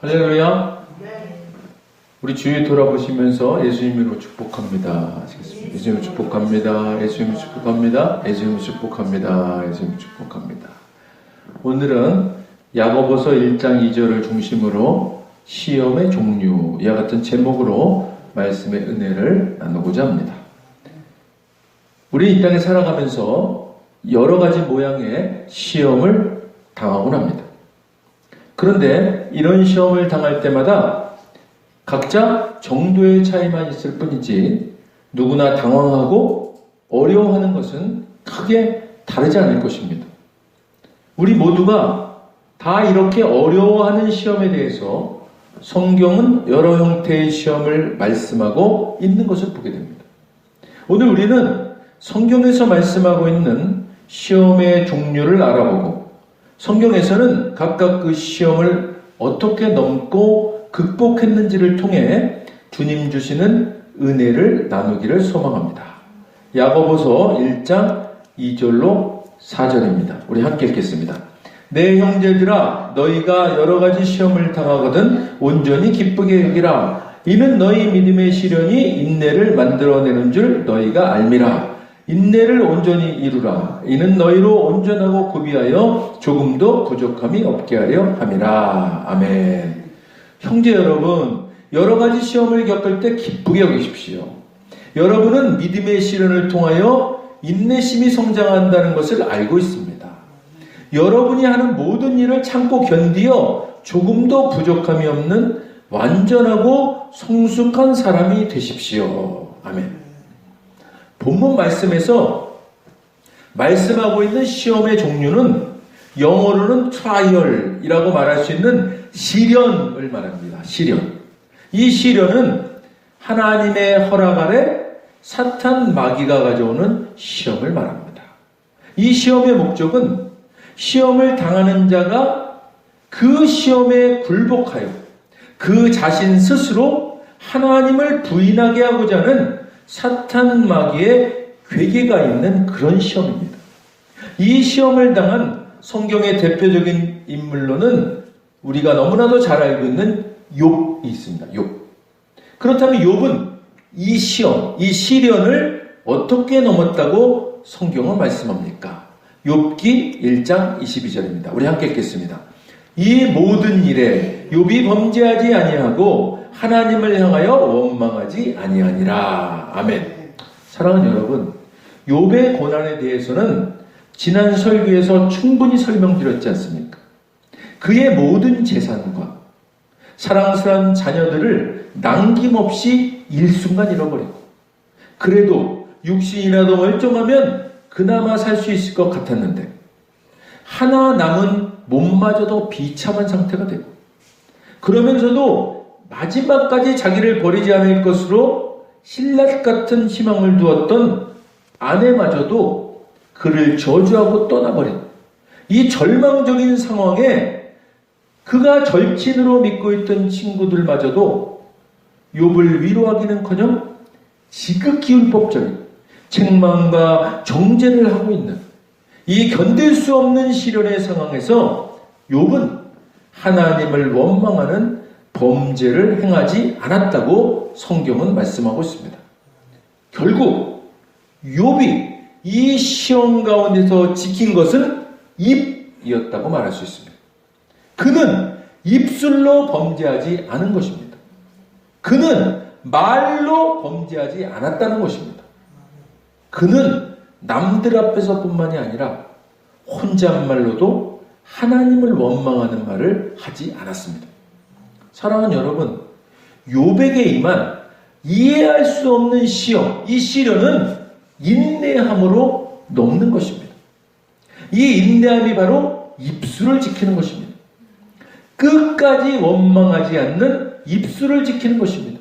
할렐루야. 우리 주위 돌아보시면서 예수님으로 축복합니다. 하시겠습니다. 예수님을 축복합니다. 예수님을 축복합니다. 예수님을 축복합니다. 예수님을 축복합니다. 오늘은 야고보서 1장 2절을 중심으로 시험의 종류 이와 같은 제목으로 말씀의 은혜를 나누고자 합니다. 우리 이 땅에 살아가면서 여러 가지 모양의 시험을 당하곤 합니다. 그런데 이런 시험을 당할 때마다 각자 정도의 차이만 있을 뿐이지 누구나 당황하고 어려워하는 것은 크게 다르지 않을 것입니다. 우리 모두가 다 이렇게 어려워하는 시험에 대해서 성경은 여러 형태의 시험을 말씀하고 있는 것을 보게 됩니다. 오늘 우리는 성경에서 말씀하고 있는 시험의 종류를 알아보고 성경에서는 각각 그 시험을 어떻게 넘고 극복했는지를 통해 주님 주시는 은혜를 나누기를 소망합니다. 야고보서 1장 2절로 4절입니다. 우리 함께 읽겠습니다. 내 형제들아 너희가 여러 가지 시험을 당하거든 온전히 기쁘게 여기라 이는 너희 믿음의 시련이 인내를 만들어내는 줄 너희가 알미라 인내를 온전히 이루라. 이는 너희로 온전하고 구비하여 조금도 부족함이 없게 하려 함이라. 아멘. 형제 여러분 여러 가지 시험을 겪을 때 기쁘게 여기십시오. 여러분은 믿음의 시련을 통하여 인내심이 성장한다는 것을 알고 있습니다. 여러분이 하는 모든 일을 참고 견디어 조금도 부족함이 없는 완전하고 성숙한 사람이 되십시오. 아멘. 본문 말씀에서 말씀하고 있는 시험의 종류는 영어로는 트라이얼이라고 말할 수 있는 시련을 말합니다. 시련. 이 시련은 하나님의 허락 아래 사탄 마귀가 가져오는 시험을 말합니다. 이 시험의 목적은 시험을 당하는 자가 그 시험에 굴복하여 그 자신 스스로 하나님을 부인하게 하고자 하는 사탄 마귀의 괴계가 있는 그런 시험입니다. 이 시험을 당한 성경의 대표적인 인물로는 우리가 너무나도 잘 알고 있는 욥이 있습니다. 욥. 그렇다면 욥은 이 시험, 이 시련을 어떻게 넘었다고 성경은 말씀합니까? 욥기 1장 22절입니다. 우리 함께 읽겠습니다. 이 모든 일에 욥이 범죄하지 아니하고 하나님을 향하여 원망하지 아니하니라. 아멘. 사랑하는 여러분, 욥의 고난에 대해서는 지난 설교에서 충분히 설명드렸지 않습니까? 그의 모든 재산과 사랑스러운 자녀들을 남김없이 일순간 잃어버리고 그래도 육신이라도 멀쩡하면 그나마 살 수 있을 것 같았는데 하나 남은 몸마저도 비참한 상태가 되고 그러면서도 마지막까지 자기를 버리지 않을 것으로 신라 같은 희망을 두었던 아내마저도 그를 저주하고 떠나버린 이 절망적인 상황에 그가 절친으로 믿고 있던 친구들마저도 욥을 위로하기는커녕 지극히 율법적인 책망과 정죄를 하고 있는 이 견딜 수 없는 시련의 상황에서 욥은 하나님을 원망하는 범죄를 행하지 않았다고 성경은 말씀하고 있습니다. 결국 욥이 이 시험 가운데서 지킨 것은 입이었다고 말할 수 있습니다. 그는 입술로 범죄하지 않은 것입니다. 그는 말로 범죄하지 않았다는 것입니다. 그는 남들 앞에서뿐만이 아니라 혼잣말로도 하나님을 원망하는 말을 하지 않았습니다. 사랑하는 여러분, 요백에 임한 이해할 수 없는 시험, 이 시련은 인내함으로 넘는 것입니다. 이 인내함이 바로 입술을 지키는 것입니다. 끝까지 원망하지 않는 입술을 지키는 것입니다.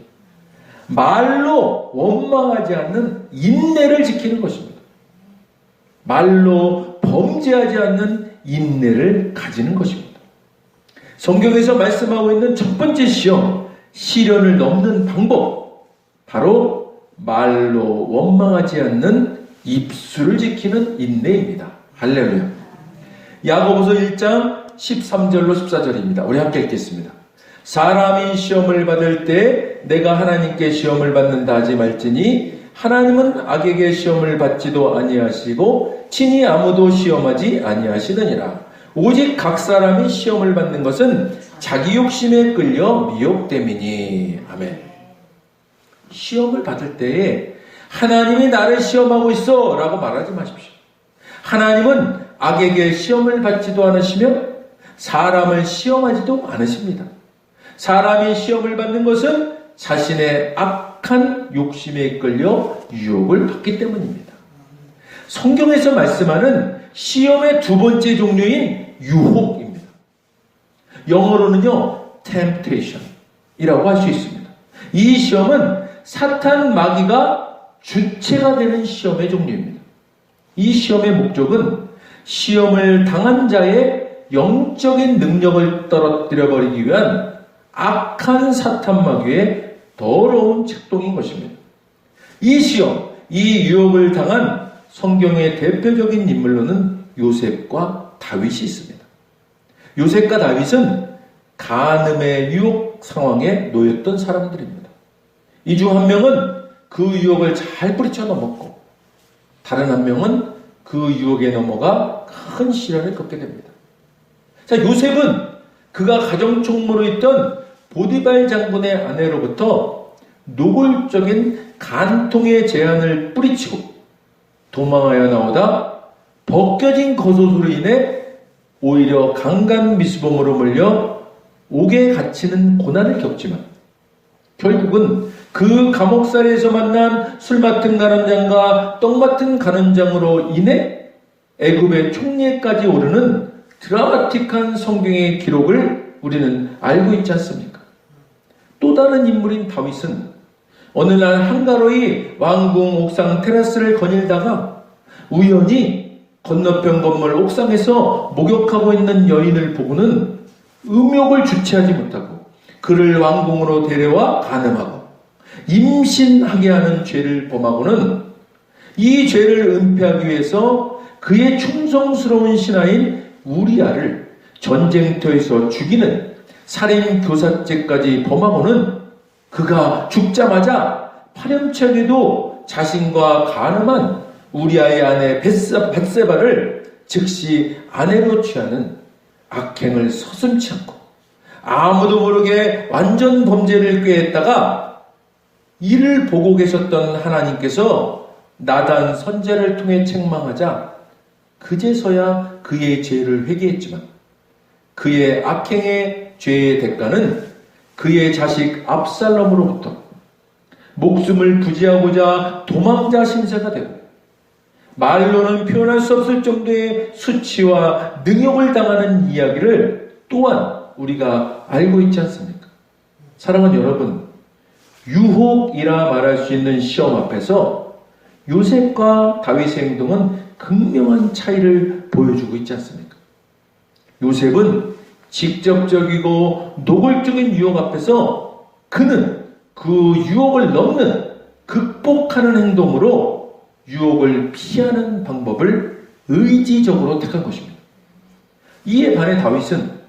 말로 원망하지 않는 인내를 지키는 것입니다. 말로 범죄하지 않는 인내를 가지는 것입니다. 성경에서 말씀하고 있는 첫 번째 시험, 시련을 넘는 방법, 바로 말로 원망하지 않는 입술을 지키는 인내입니다. 할렐루야. 야고보서 1장 13절로 14절입니다. 우리 함께 읽겠습니다. 사람이 시험을 받을 때 내가 하나님께 시험을 받는다 하지 말지니 하나님은 악에게 시험을 받지도 아니하시고 친히 아무도 시험하지 아니하시느니라. 오직 각 사람이 시험을 받는 것은 자기 욕심에 끌려 미혹됨이니. 아멘. 시험을 받을 때에 하나님이 나를 시험하고 있어 라고 말하지 마십시오. 하나님은 악에게 시험을 받지도 않으시며 사람을 시험하지도 않으십니다. 사람이 시험을 받는 것은 자신의 악한 욕심에 이끌려 유혹을 받기 때문입니다. 성경에서 말씀하는 시험의 두 번째 종류인 유혹입니다. 영어로는요, temptation이라고 할 수 있습니다. 이 시험은 사탄 마귀가 주체가 되는 시험의 종류입니다. 이 시험의 목적은 시험을 당한 자의 영적인 능력을 떨어뜨려 버리기 위한 악한 사탄 마귀의 더러운 책동인 것입니다. 이 시험, 이 유혹을 당한 성경의 대표적인 인물로는 요셉과 다윗이 있습니다. 요셉과 다윗은 간음의 유혹 상황에 놓였던 사람들입니다. 이 중 한 명은 그 유혹을 잘 뿌리쳐 넘었고, 다른 한 명은 그 유혹에 넘어가 큰 시련을 겪게 됩니다. 자, 요셉은 그가 가정총무로 있던 보디발 장군의 아내로부터 노골적인 간통의 제안을 뿌리치고 도망하여 나오다 벗겨진 겉옷으로 인해 오히려 강간 미수범으로 몰려 옥에 갇히는 고난을 겪지만 결국은 그 감옥살이에서 만난 술 맡은 가늠장과 떡 맡은 가늠장으로 인해 애굽의 총리까지 오르는 드라마틱한 성경의 기록을 우리는 알고 있지 않습니까? 또 다른 인물인 다윗은 어느 날 한가로이 왕궁 옥상 테라스를 거닐다가 우연히 건너편 건물 옥상에서 목욕하고 있는 여인을 보고는 음욕을 주체하지 못하고 그를 왕궁으로 데려와 간음하고 임신하게 하는 죄를 범하고는 이 죄를 은폐하기 위해서 그의 충성스러운 신하인 우리아를 전쟁터에서 죽이는 살인 교사죄까지 범하고는 그가 죽자마자 파렴치하게도 자신과 가늠한 우리아의 아내 벳세바를 즉시 아내로 취하는 악행을 서슴치 않고 아무도 모르게 완전 범죄를 꾀했다가 이를 보고 계셨던 하나님께서 나단 선제를 통해 책망하자 그제서야 그의 죄를 회개했지만 그의 악행의 죄의 대가는 그의 자식 압살롬으로부터 목숨을 부지하고자 도망자 신세가 되고 말로는 표현할 수 없을 정도의 수치와 능욕을 당하는 이야기를 또한 우리가 알고 있지 않습니까? 사랑하는 여러분, 유혹이라 말할 수 있는 시험 앞에서 요셉과 다윗의 행동은 극명한 차이를 보여주고 있지 않습니까? 요셉은 직접적이고 노골적인 유혹 앞에서 그는 그 유혹을 넘는 극복하는 행동으로 유혹을 피하는 방법을 의지적으로 택한 것입니다. 이에 반해 다윗은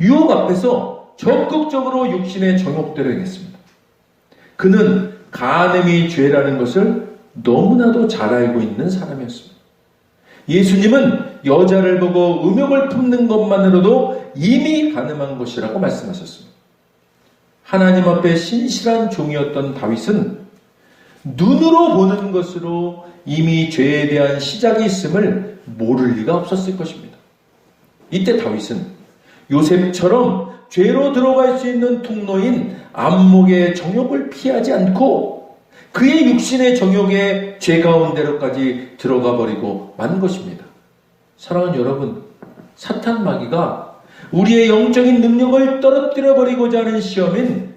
유혹 앞에서 적극적으로 육신의 정욕대로 행했습니다. 그는 간음이 죄라는 것을 너무나도 잘 알고 있는 사람이었습니다. 예수님은 여자를 보고 음욕을 품는 것만으로도 이미 가늠한 것이라고 말씀하셨습니다. 하나님 앞에 신실한 종이었던 다윗은 눈으로 보는 것으로 이미 죄에 대한 시작이 있음을 모를 리가 없었을 것입니다. 이때 다윗은 요셉처럼 죄로 들어갈 수 있는 통로인 안목의 정욕을 피하지 않고 그의 육신의 정욕의 죄 가운데로까지 들어가 버리고 만 것입니다. 사랑하는 여러분, 사탄 마귀가 우리의 영적인 능력을 떨어뜨려 버리고자 하는 시험인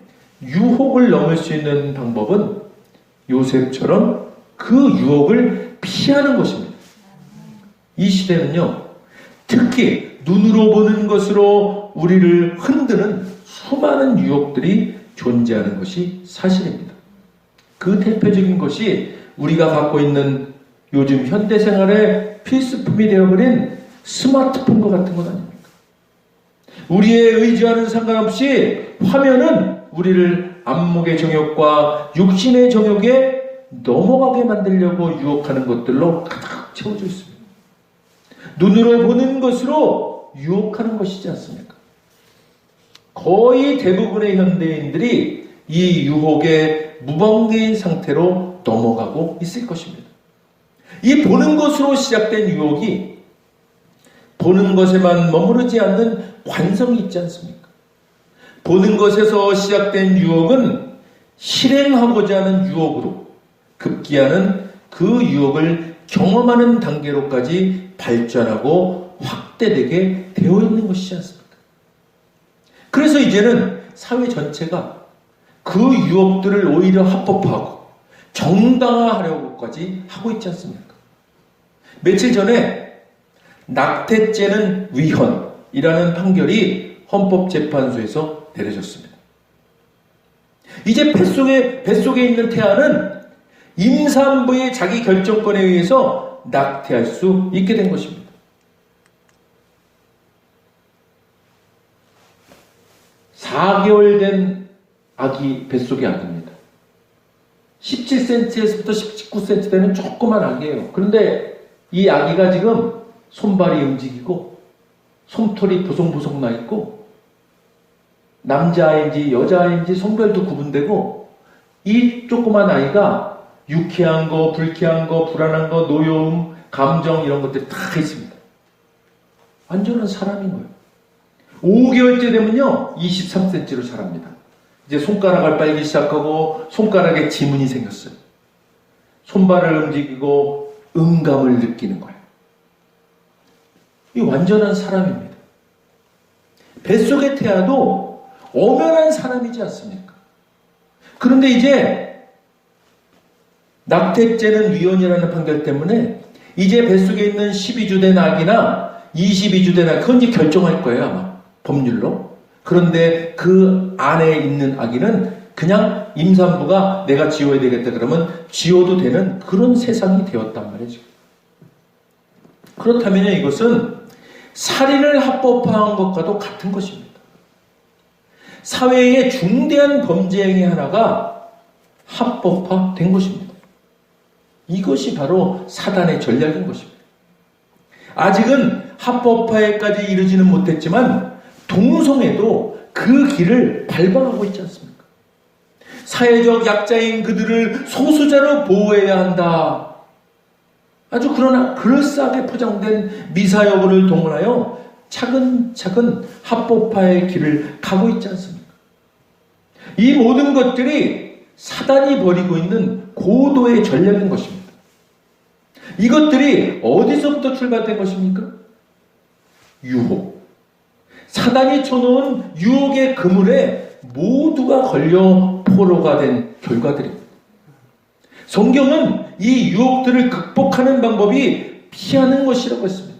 유혹을 넘을 수 있는 방법은 요셉처럼 그 유혹을 피하는 것입니다. 이 시대는요, 특히 눈으로 보는 것으로 우리를 흔드는 수많은 유혹들이 존재하는 것이 사실입니다. 그 대표적인 것이 우리가 갖고 있는 요즘 현대 생활의 필수품이 되어버린 스마트폰과 같은 것 아닙니까? 우리의 의지와는 상관없이 화면은 우리를 안목의 정욕과 육신의 정욕에 넘어가게 만들려고 유혹하는 것들로 가득 채워져 있습니다. 눈으로 보는 것으로 유혹하는 것이지 않습니까? 거의 대부분의 현대인들이 이 유혹의 무방개인 상태로 넘어가고 있을 것입니다. 이 보는 것으로 시작된 유혹이 보는 것에만 머무르지 않는 관성이 있지 않습니까? 보는 것에서 시작된 유혹은 실행하고자 하는 유혹으로 급기야는 그 유혹을 경험하는 단계로까지 발전하고 확대되게 되어 있는 것이지 않습니까? 그래서 이제는 사회 전체가 그 유혹들을 오히려 합법화하고 정당화하려고까지 하고 있지 않습니까? 며칠 전에 낙태죄는 위헌이라는 판결이 헌법재판소에서 내려졌습니다. 이제 뱃속에, 뱃속에 있는 태아는 임산부의 자기 결정권에 의해서 낙태할 수 있게 된 것입니다. 4개월 된 아기 뱃속의 아기입니다. 17cm에서부터 19cm 되는 조그만 아기예요. 그런데 이 아기가 지금 손발이 움직이고 솜털이 보송보송 나 있고 남자아이인지 여자아이인지 성별도 구분되고 이 조그만 아이가 유쾌한 거, 불쾌한 거, 불안한 거, 노여움, 감정 이런 것들이 다 있습니다. 완전한 사람인 거예요. 5개월째 되면요, 23cm로 자랍니다. 이제 손가락을 빨기 시작하고 손가락에 지문이 생겼어요. 손발을 움직이고 음감을 느끼는 거예요. 이 완전한 사람입니다. 뱃속의 태아도 엄연한 사람이지 않습니까? 그런데 이제 낙태죄는 위헌이라는 판결 때문에 이제 뱃속에 있는 12주 된 아기나 22주 된 아기, 그건 이제 결정할 거예요, 아마. 법률로. 그런데 그 안에 있는 아기는 그냥 임산부가 내가 지워야 되겠다 그러면 지워도 되는 그런 세상이 되었단 말이죠. 그렇다면 이것은 살인을 합법화한 것과도 같은 것입니다. 사회의 중대한 범죄 행위 하나가 합법화된 것입니다. 이것이 바로 사단의 전략인 것입니다. 아직은 합법화에까지 이르지는 못했지만 동성애도 그 길을 밟아가고 있지 않습니까? 사회적 약자인 그들을 소수자로 보호해야 한다. 아주 그러나 그럴싸하게 포장된 미사여구를 동원하여 차근차근 합법화의 길을 가고 있지 않습니까? 이 모든 것들이 사단이 벌이고 있는 고도의 전략인 것입니다. 이것들이 어디서부터 출발된 것입니까? 유혹. 사단이 쳐놓은 유혹의 그물에 모두가 걸려 포로가 된 결과들입니다. 성경은 이 유혹들을 극복하는 방법이 피하는 것이라고 했습니다.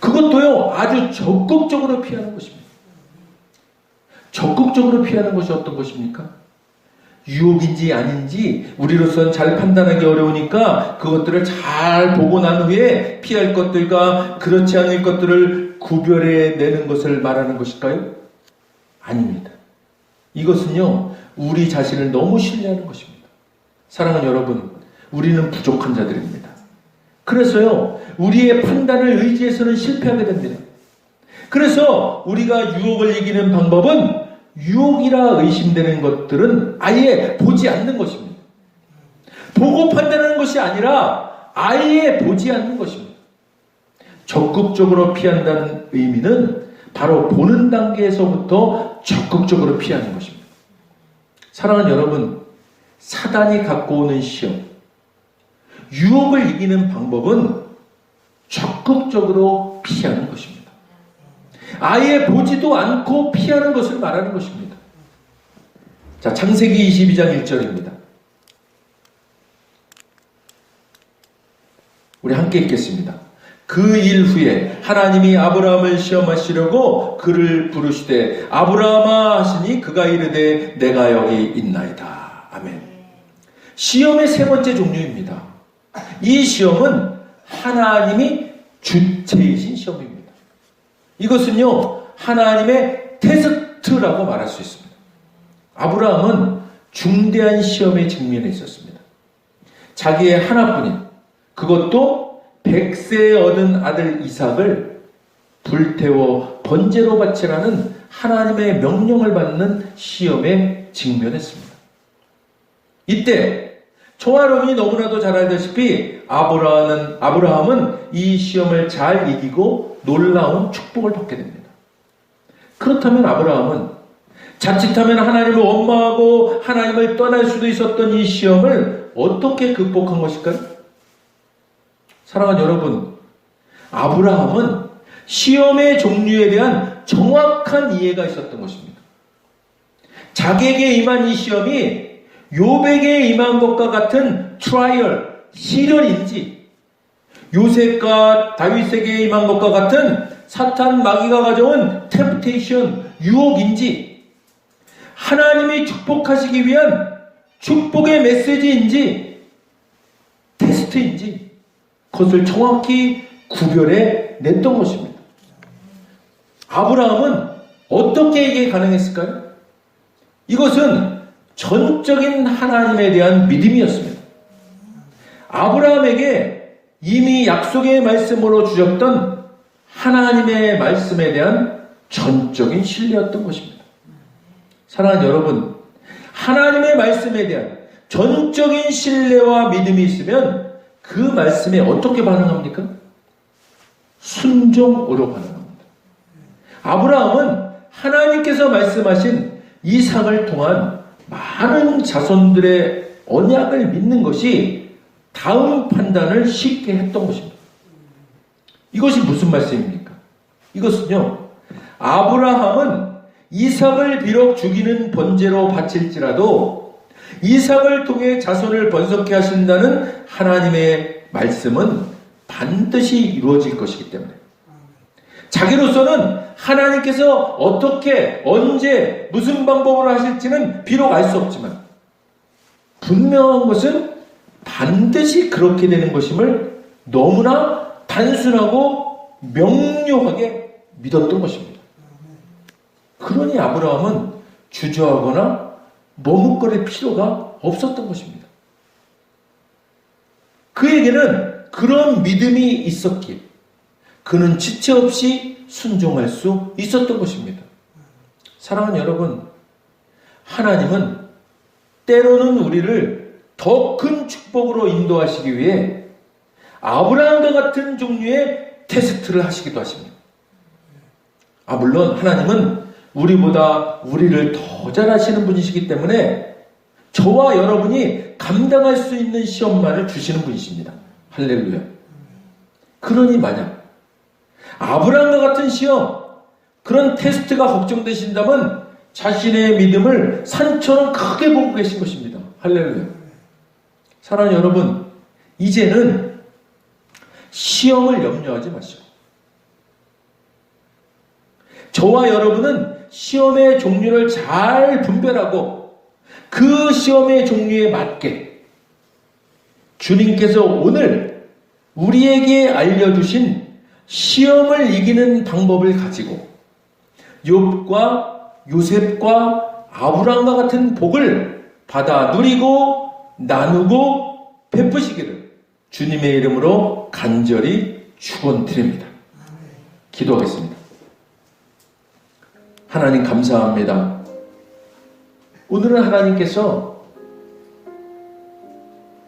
그것도요, 아주 적극적으로 피하는 것입니다. 적극적으로 피하는 것이 어떤 것입니까? 유혹인지 아닌지 우리로서는 잘 판단하기 어려우니까 그것들을 잘 보고 난 후에 피할 것들과 그렇지 않을 것들을 구별해 내는 것을 말하는 것일까요? 아닙니다. 이것은요, 우리 자신을 너무 신뢰하는 것입니다. 사랑하는 여러분, 우리는 부족한 자들입니다. 그래서요, 우리의 판단을 의지해서는 실패하게 됩니다. 그래서 우리가 유혹을 이기는 방법은 유혹이라 의심되는 것들은 아예 보지 않는 것입니다. 보고 판단하는 것이 아니라 아예 보지 않는 것입니다. 적극적으로 피한다는 의미는 바로 보는 단계에서부터 적극적으로 피하는 것입니다. 사랑하는 여러분, 사단이 갖고 오는 시험, 유혹을 이기는 방법은 적극적으로 피하는 것입니다. 아예 보지도 않고 피하는 것을 말하는 것입니다. 자, 창세기 22장 1절입니다. 우리 함께 읽겠습니다. 그 일 후에 하나님이 아브라함을 시험하시려고 그를 부르시되 아브라함아 하시니 그가 이르되 내가 여기 있나이다. 아멘. 시험의 세 번째 종류입니다. 이 시험은 하나님이 주체이신. 이것은요, 하나님의 테스트라고 말할 수 있습니다. 아브라함은 중대한 시험에 직면해 있었습니다. 자기의 하나뿐인 그것도 백세에 얻은 아들 이삭을 불태워 번제로 바치라는 하나님의 명령을 받는 시험에 직면했습니다. 이때 총아론이 너무나도 잘 알다시피 아브라함은, 아브라함은 이 시험을 잘 이기고 놀라운 축복을 받게 됩니다. 그렇다면 아브라함은 자칫하면 하나님을 원망하고 하나님을 떠날 수도 있었던 이 시험을 어떻게 극복한 것일까요? 사랑하는 여러분, 아브라함은 시험의 종류에 대한 정확한 이해가 있었던 것입니다. 자기에게 임한 이 시험이 요백에 임한 것과 같은 트라이얼, 시련인지 요셉과 다윗에게 임한 것과 같은 사탄 마귀가 가져온 템프테이션, 유혹인지 하나님이 축복하시기 위한 축복의 메시지인지 테스트인지 그것을 정확히 구별해 냈던 것입니다. 아브라함은 어떻게 이게 가능했을까요? 이것은 전적인 하나님에 대한 믿음이었습니다. 아브라함에게 이미 약속의 말씀으로 주셨던 하나님의 말씀에 대한 전적인 신뢰였던 것입니다. 사랑하는 여러분, 하나님의 말씀에 대한 전적인 신뢰와 믿음이 있으면 그 말씀에 어떻게 반응합니까? 순종으로 반응합니다. 아브라함은 하나님께서 말씀하신 이삭을 통한 많은 자손들의 언약을 믿는 것이 다음 판단을 쉽게 했던 것입니다. 이것이 무슨 말씀입니까? 이것은요, 아브라함은 이삭을 비록 죽이는 번제로 바칠지라도 이삭을 통해 자손을 번성케 하신다는 하나님의 말씀은 반드시 이루어질 것이기 때문에 자기로서는 하나님께서 어떻게, 언제, 무슨 방법으로 하실지는 비록 알 수 없지만 분명한 것은 반드시 그렇게 되는 것임을 너무나 단순하고 명료하게 믿었던 것입니다. 그러니 아브라함은 주저하거나 머뭇거릴 필요가 없었던 것입니다. 그에게는 그런 믿음이 있었기에 그는 지체 없이 순종할 수 있었던 것입니다. 사랑하는 여러분, 하나님은 때로는 우리를 더 큰 축복으로 인도하시기 위해 아브라함과 같은 종류의 테스트를 하시기도 하십니다. 아, 물론 하나님은 우리보다 우리를 더 잘하시는 분이시기 때문에 저와 여러분이 감당할 수 있는 시험만을 주시는 분이십니다. 할렐루야. 그러니 만약 아브라함과 같은 시험, 그런 테스트가 걱정되신다면 자신의 믿음을 산처럼 크게 보고 계신 것입니다. 할렐루야. 사랑하는 여러분, 이제는 시험을 염려하지 마시고, 저와 여러분은 시험의 종류를 잘 분별하고 그 시험의 종류에 맞게 주님께서 오늘 우리에게 알려주신 시험을 이기는 방법을 가지고 욥과 요셉과 아브라함과 같은 복을 받아 누리고 나누고 베푸시기를 주님의 이름으로 간절히 축원드립니다. 기도하겠습니다. 하나님 감사합니다. 오늘은 하나님께서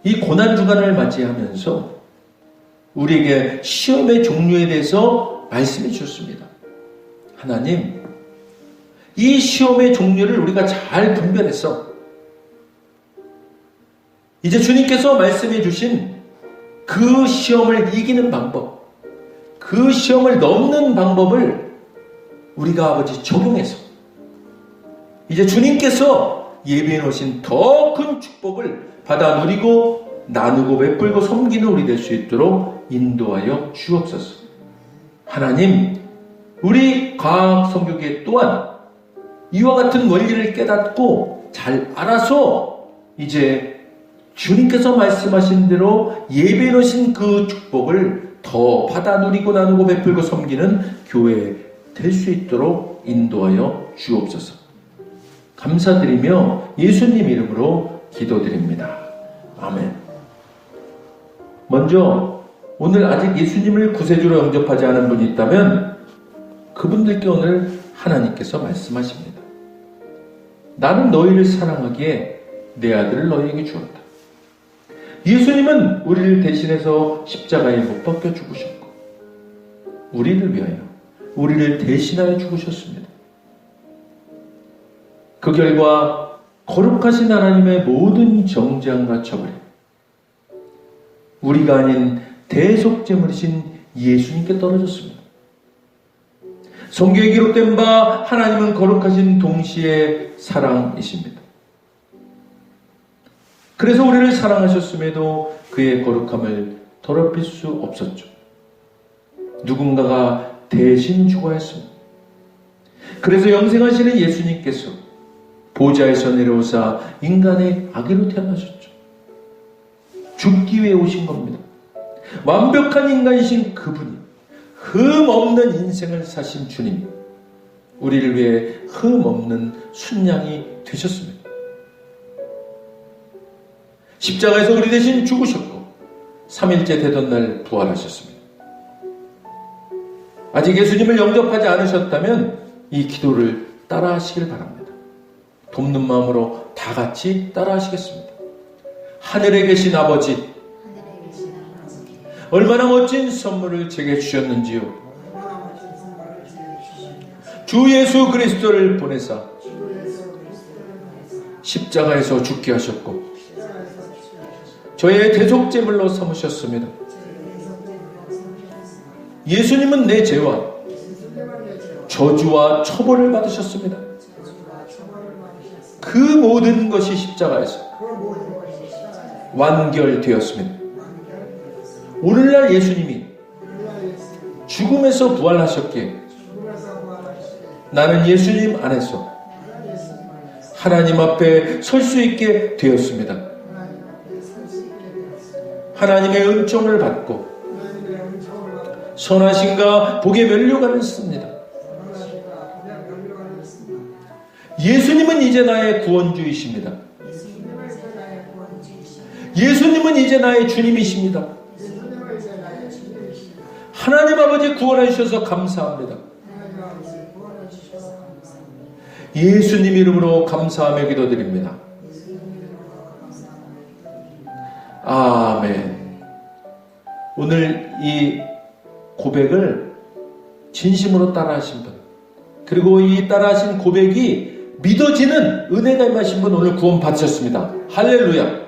이 고난 주간을 맞이하면서 우리에게 시험의 종류에 대해서 말씀해 주셨습니다. 하나님, 이 시험의 종류를 우리가 잘 분별해서 이제 주님께서 말씀해 주신 그 시험을 이기는 방법, 그 시험을 넘는 방법을 우리가 아버지 적용해서 이제 주님께서 예비해 놓으신 더 큰 축복을 받아 누리고 나누고 베풀고 섬기는 우리 될 수 있도록 인도하여 주옵소서. 하나님, 우리 과학 성교계 또한 이와 같은 원리를 깨닫고 잘 알아서 이제 주님께서 말씀하신 대로 예배 놓으신 그 축복을 더 받아 누리고 나누고 베풀고 섬기는 교회 될 수 있도록 인도하여 주옵소서. 감사드리며 예수님 이름으로 기도드립니다. 아멘. 먼저 오늘 아직 예수님을 구세주로 영접하지 않은 분이 있다면 그분들께 오늘 하나님께서 말씀하십니다. 나는 너희를 사랑하기에 내 아들을 너희에게 주었다. 예수님은 우리를 대신해서 십자가에 못 박혀 죽으셨고, 우리를 위하여, 우리를 대신하여 죽으셨습니다. 그 결과 거룩하신 하나님의 모든 정죄함과 처벌이 우리가 아닌 대속제물이신 예수님께 떨어졌습니다. 성경에 기록된 바 하나님은 거룩하신 동시에 사랑이십니다. 그래서 우리를 사랑하셨음에도 그의 거룩함을 더럽힐 수 없었죠. 누군가가 대신 죽어야 했습니다. 그래서 영생하시는 예수님께서 보좌에서 내려오사 인간의 아기로 태어나셨죠. 죽기 위해 오신 겁니다. 완벽한 인간이신 그분이 흠 없는 인생을 사신 주님, 우리를 위해 흠 없는 순양이 되셨습니다. 십자가에서 우리 대신 죽으셨고, 3일째 되던 날 부활하셨습니다. 아직 예수님을 영접하지 않으셨다면 이 기도를 따라 하시길 바랍니다. 돕는 마음으로 다 같이 따라 하시겠습니다. 하늘에 계신 아버지, 얼마나 멋진 선물을 제게 주셨는지요. 주 예수 그리스도를 보내사 십자가에서 죽게 하셨고 저의 대속제물로 삼으셨습니다. 예수님은 내 죄와 저주와 처벌을 받으셨습니다. 그 모든 것이 십자가에서 완결되었습니다. 오늘날 예수님이 죽음에서 부활하셨기에 나는 예수님 안에서 하나님 앞에 설 수 있게 되었습니다. 하나님의 은총을 받고 선하신가 복의 면류관을 씁니다. 예수님은 이제 나의 구원주이십니다. 예수님은 이제 나의 주님이십니다. 하나님 아버지 구원해 주셔서 감사합니다. 예수님 이름으로 감사하며 기도드립니다. 아멘. 오늘 이 고백을 진심으로 따라하신 분, 그리고 이 따라하신 고백이 믿어지는 은혜가 임하신 분 오늘 구원 받으셨습니다. 할렐루야.